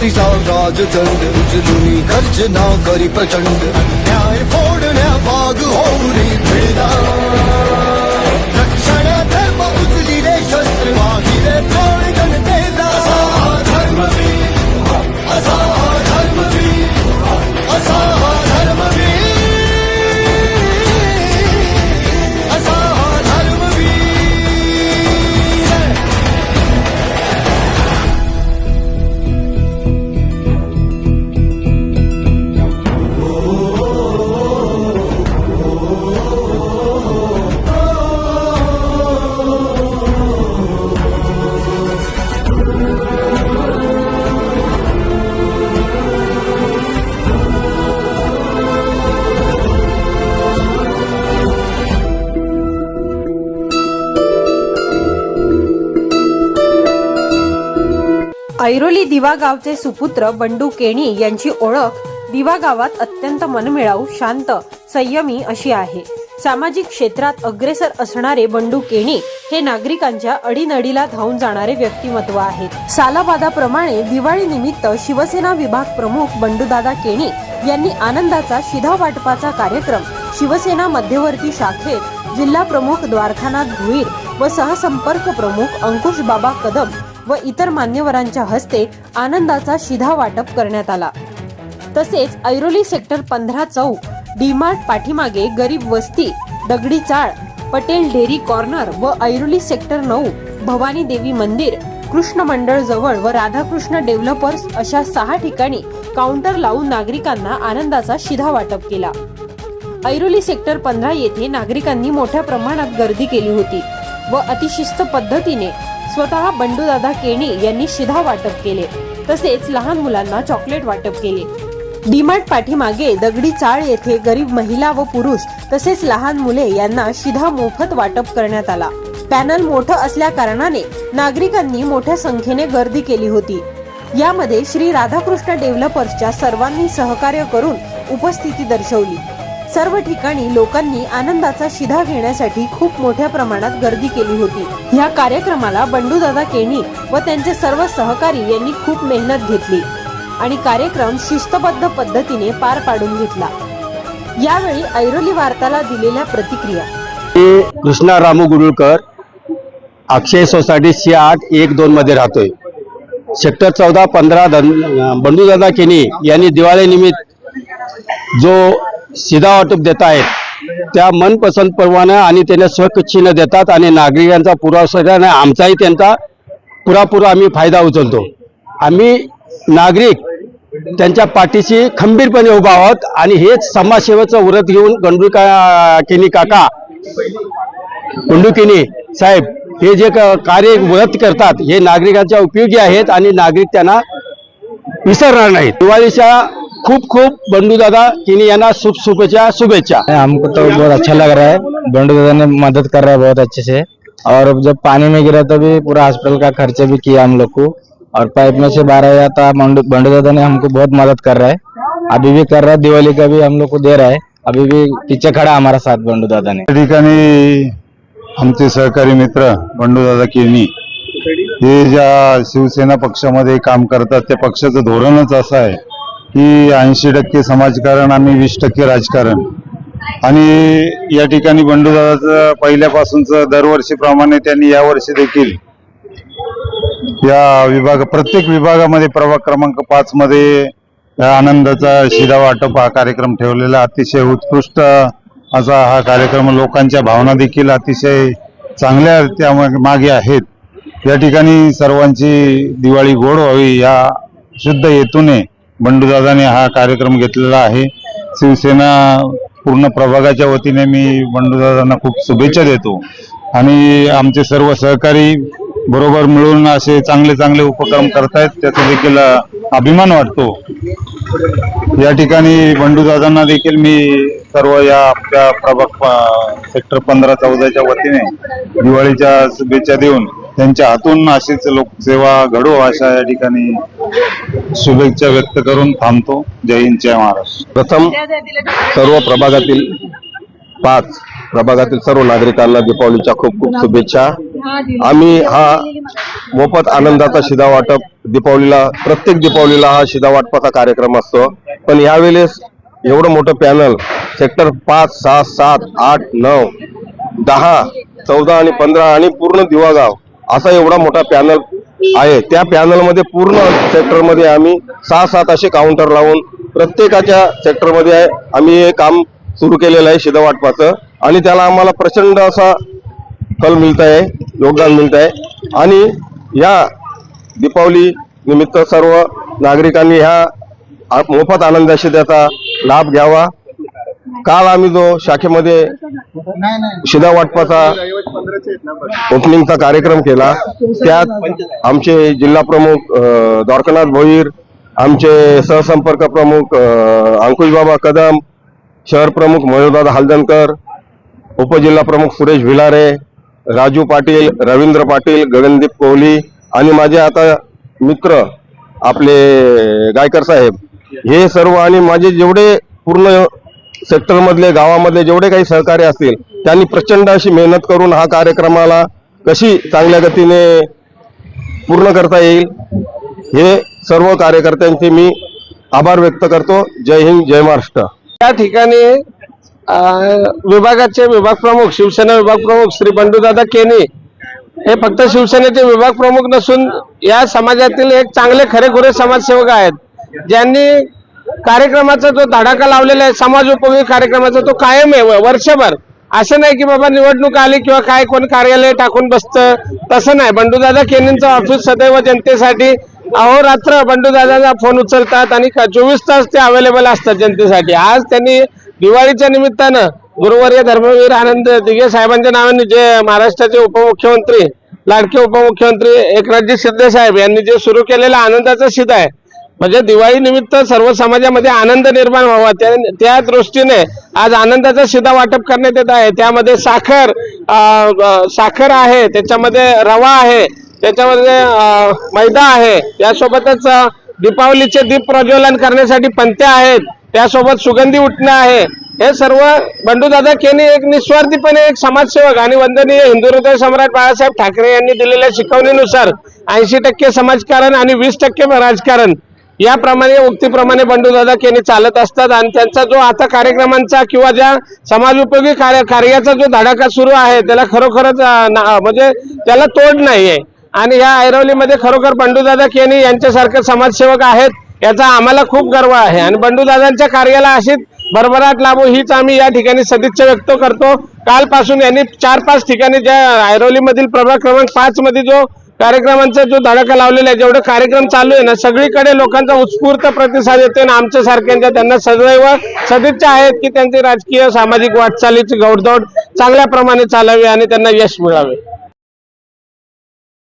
तिचा राजदंड उचलून गर्जना करी प्रचंड अन्याय फोडण्या वाघ होरी भिडा रक्षण धर्म उचलिले शस्त्र वाहिले प्राण ऐरोली दिवा गावचे सुपुत्र बंडू केणी यांची ओळख दिवा गावात अत्यंत मनमिळाऊ शांत संयमी अशी आहे. सामाजिक क्षेत्रात अग्रेसर असणारे बंडू केणी हे नागरिकांच्या अडीनडीला धावून जाणारे व्यक्तिमत्व आहेत. सालाबादाप्रमाणे दिवाळी निमित्त शिवसेना विभाग प्रमुख बंडूदादा केणी यांनी आनंदाचा शिधा वाटपाचा कार्यक्रम शिवसेना मध्यवर्ती शाखेत जिल्हा प्रमुख द्वारकानाथ भुईर व सहसंपर्क प्रमुख अंकुश बाबा कदम व इतर मान्यवरांच्या हस्ते आनंदाचा शिधा वाटप करण्यात आला. तसेच ऐरोली सेक्टर पंधरा चौक डीमार्ट पाठीमागे गरीब वस्ती दगडी चाळ पटेल डेअरी कॉर्नर व ऐरोली सेक्टर नऊ भवानी देवी मंदिर कृष्ण मंडळ जवळ व राधाकृष्ण डेव्हलपर्स अशा सहा ठिकाणी काउंटर लावून नागरिकांना आनंदाचा शिधा वाटप केला. ऐरोली सेक्टर पंधरा येथे नागरिकांनी मोठ्या प्रमाणात गर्दी केली होती व अतिशिस्त पद्धतीने स्वतः बंडूदादा केणी यांनी शिधा वाटप केले. तसेच लहान मुलांना चॉकलेट वाटप केले. डीमार्ट पाठीमागे दगडी चाळ येथे गरीब महिला व पुरुष तसेच लहान मुले यांना शिधा मोफत वाटप करण्यात आला. पॅनल मोठं असल्या कारणाने नागरिकांनी मोठ्या संख्येने गर्दी केली होती. यामध्ये श्री राधाकृष्ण डेव्हलपर्सच्या सर्वांनी सहकार्य करून उपस्थिती दर्शवली. सर्व ठिकाणी लोकांनी आनंदाचा शिधा घेण्यासाठी खूप मोठ्या प्रमाणात गर्दी केली होती. ह्या कार्यक्रमाला बंडूदादा केणी व त्यांचे सर्व सहकारी यांनी खूप मेहनत घेतली आणि कार्यक्रम शिस्तबद्ध पद्धतीने पार पाडून घेतला. यावेळी ऐरोली वार्ताला दिलेल्या प्रतिक्रिया. कृष्णा रामू गुरुळकर अक्षय सोसायटी सी आठ एक दोन मध्ये राहतोय. सेक्टर चौदा पंधरा धन बंडूदादा केनी यांनी दिवाळीनिमित्त जो सिधावाटप देत आहेत त्या मनपसंत परवाना आणि त्यांना स्वखर्चीनं देतात आणि नागरिकांचा पुरावा आणि आमचाही त्यांचा पुरापुरा आम्ही फायदा उचलतो. आम्ही नागरिक त्यांच्या पाठीशी खंबीरपणे उभा आहोत आणि हेच समाजसेवेचं व्रत घेऊन गंडुका किनी केनी काका गुंडुकिनी साहेब हे जे क- कार्य व्रत करतात हे नागरिकांच्या उपयोगी आहेत आणि नागरिक त्यांना विसरणार नाहीत. दिवाळीच्या खूप खूप बंडूदादा किनी यांना शुभ शुभेच्छा शुभेच्छा. हमको तो बहुत अच्छा लग रहा है। बंडू दादा ने मदद कर रहा है बहुत अच्छे से। और जब पानी में गिरा तो भी पूरा हॉस्पिटल का खर्चा भी किया हम लोग को। और पाइप में से बाहर आया था बंडू बंडू दादा ने हमको बहुत मदद कर रहा है। अभी भी कर रहा है दिवाली का भी हम लोग को दे रहा है। अभी भी पीछे खड़ा हमारा साथ बंडू दादा ने। ठिकाणी आमचे सहकारी मित्र बंडूदादा किरणी हे ज्या शिवसेना पक्षामध्ये काम करतात त्या पक्षाचं धोरणच असं आहे की ऐंशी टक्के समाजकारण आणि वीस टक्के राजकारण. आणि या ठिकाणी बंडूदादाचं पहिल्यापासूनचं दरवर्षीप्रमाणे त्यांनी यावर्षी देखील या विभाग प्रत्येक विभागामध्ये प्रभाग क्रमांक पाचमध्ये या आनंदाचा शिदा वाटप हा कार्यक्रम ठेवलेला अतिशय उत्कृष्ट असा हा कार्यक्रम लोकांच्या भावना देखील अतिशय चांगल्या त्या मागे आहेत. या ठिकाणी सर्वांची दिवाळी गोड व्हावी या शुद्ध हेतूने बंडूदादाने हा कार्यक्रम घेतलेला आहे. शिवसेना पूर्ण प्रभागाच्या वतीने मी बंडूदादांना खूप शुभेच्छा देतो. आणि आमचे सर्व सहकारी बरोबर मिळून असे चांगले चांगले उपक्रम करतायत त्याचा देखील अभिमान वाटतो. या ठिकाणी बंडू दादांना देखील मी सर्व या आपल्या प्रभाग सेक्टर पंधरा चौदाच्या वतीने दिवाळीच्या शुभेच्छा देऊन त्यांच्या हातून अशीच लोकसेवा घडो अशा या ठिकाणी शुभेच्छा व्यक्त करून थांबतो. जय हिंद जय महाराष्ट्र. प्रथम सर्व प्रभागातील पाच प्रभागातील सर्व नागरिकांना दीपावलीच्या खूप खूप शुभेच्छा. आम्ही हा मोफत आनंदाचा शिदा वाटप दीपावलीला प्रत्येक दीपावलीला हा शिदा वाटपाचा कार्यक्रम असतो. पण यावेळेस एवढं मोठं पॅनल सेक्टर पाच सहा सात आठ नऊ दहा चौदा आणि पंधरा आणि पूर्ण दिवागाव असा एवढा मोठा पॅनल आहे. त्या पॅनलमध्ये पूर्ण सेक्टरमध्ये आम्ही सहा सात असे काउंटर लावून प्रत्येकाच्या सेक्टरमध्ये आम्ही हे काम सुरू केलेलं आहे शिदा वाटपाचं आणि त्याला आम्हाला प्रचंड असा फल मिळत आहे योगदान मिळत आहे. आणि या दीपावली निमित्त सर्व नागरिकांनी ह्या मोफत आनंदाशी त्याचा लाभ घ्यावा. काल आम्ही जो शाखेमध्ये शिदा वाटपाचा ओपनिंगचा कार्यक्रम केला त्यात आमचे जिल्हा प्रमुख द्वारकनाथ भोईर आमचे सहसंपर्क प्रमुख अंकुशबाबा कदम शहर प्रमुख मयूरदादा हलदनकर उपजिल्हा प्रमुख सुरेश भिलारे राजू पाटील रवींद्र पाटील गगनदीप कोहली आणि माझे आता मित्र आपले गायकर साहेब हे सर्व आणि माझे जेवढे पूर्ण सेक्टरमधले गावामधले जेवढे काही सहकारी असतील त्यांनी प्रचंड अशी मेहनत करून हा कार्यक्रमाला कशी चांगल्या गतीने पूर्ण करता येईल हे सर्व कार्यकर्त्यांचे मी आभार व्यक्त करतो. जय हिंद जय महाराष्ट्र. त्या ठिकाणी विभागाचे विभाग प्रमुख शिवसेना विभाग प्रमुख श्री बंडूदादा केनी हे फक्त शिवसेनेचे विभाग प्रमुख नसून या समाजातील एक चांगले खरेखुरे समाजसेवक आहेत. ज्यांनी कार्यक्रमाचा जो धडाका लावलेला आहे समाज उपयोगी कार्यक्रमाचा तो कायम आहे वर्षभर. असं नाही की बाबा निवडणूक आली किंवा काय कोण कार्यालय टाकून बसतं. तसं नाही. बंडूदादा केनींचं ऑफिस सदैव जनतेसाठी अहोरात्र बंडूदादाचा फोन उचलतात आणि चोवीस तास ते अवेलेबल असतात जनतेसाठी. आज त्यांनी दिवाळीच्या निमित्तानं गुरुवर्य धर्मवीर आनंद दिघे साहेबांच्या नावाने जे महाराष्ट्राचे उपमुख्यमंत्री लाडके उपमुख्यमंत्री एकनाथजी शिंदे साहेब यांनी जे सुरू केलेला आनंदाचा शिदा आहे. म्हणजे दिवाळी निमित्त सर्व समाजामध्ये आनंद निर्माण व्हावा. त्या त्या दृष्टीने आज आनंदाचा शिदा वाटप करण्यात येत आहे. त्यामध्ये साखर साखर आहे त्याच्यामध्ये रवा आहे त्याच्यामध्ये मैदा आहे. त्यासोबतच दीपावलीचे दीप प्रज्वलन करण्यासाठी पंत्या आहेत. त्यासोबत सुगंधी उठणं आहे. हे सर्व बंडूदादा केनी एक निस्वार्थीपणे एक समाजसेवक आणि वंदनीय हिंदू हृदय सम्राट बाळासाहेब ठाकरे यांनी दिलेल्या शिकवणीनुसार ऐंशी टक्के समाजकारण आणि वीस टक्के राजकारण याप्रमाणे उक्तीप्रमाणे बंडूदादा केनी चालत असतात आणि त्यांचा जो आता कार्यक्रमांचा किंवा ज्या समाजोपयोगी कार्य कार्याचा जो धडाका सुरू आहे त्याला खरोखरच म्हणजे त्याला तोड नाहीये. आणि या ऐरवलीमध्ये खरोखर बंडूदादा केनी यांच्यासारखे समाजसेवक आहेत. याचा आम्हाला खूप गर्व आहे. आणि बंडूदादांच्या कार्याला अशीच भरभराट लाभो हीच आम्ही या ठिकाणी सदिच्छा व्यक्त करतो. कालपासून यांनी चार पाच ठिकाणी ज्या ऐरोलीमधील प्रभाग क्रमांक पाच मध्ये जो कार्यक्रमांचा जो धडका लावलेला आहे जेवढे कार्यक्रम चालू आहे ना सगळीकडे लोकांचा उत्स्फूर्त प्रतिसाद येतो आणि आमच्या सारख्यांच्या त्यांना सदैव सदिच्छा आहेत की त्यांची राजकीय सामाजिक वाटचालीची घौडदौड चांगल्या प्रमाणे चालावी आणि त्यांना यश मिळावे.